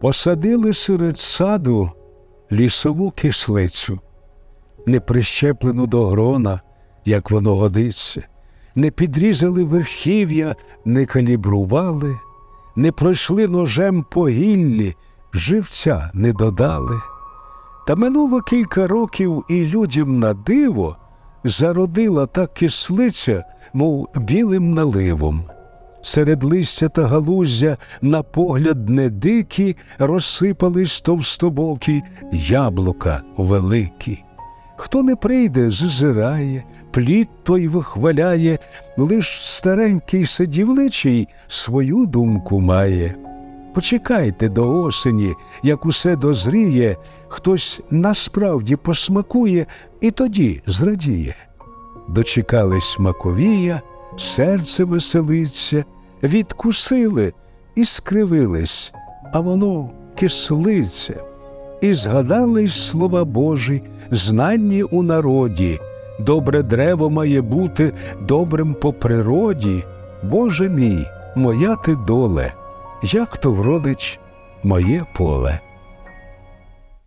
Посадили серед саду лісову кислицю, не прищеплену до грона, як воно годиться, не підрізали верхів'я, не калібрували, не пройшли ножем по гіллі, живця не додали. Та минуло кілька років, і людям на диво зародила та кислиця, мов білим наливом. Серед листя та галуздя на погляд не дикі розсипались товстобокі яблука великі. Хто не прийде, зазирає, плід той вихваляє, лиш старенький садівничий свою думку має. Почекайте до осені, як усе дозріє, хтось насправді посмакує і тоді зрадіє. Дочекались маковія, серце веселиться, відкусили і скривились, а воно кислиться. І згадались слова Божі, знанні у народі. Добре древо має бути добрим по природі. Боже мій, моя ти доле, як то вродич моє поле.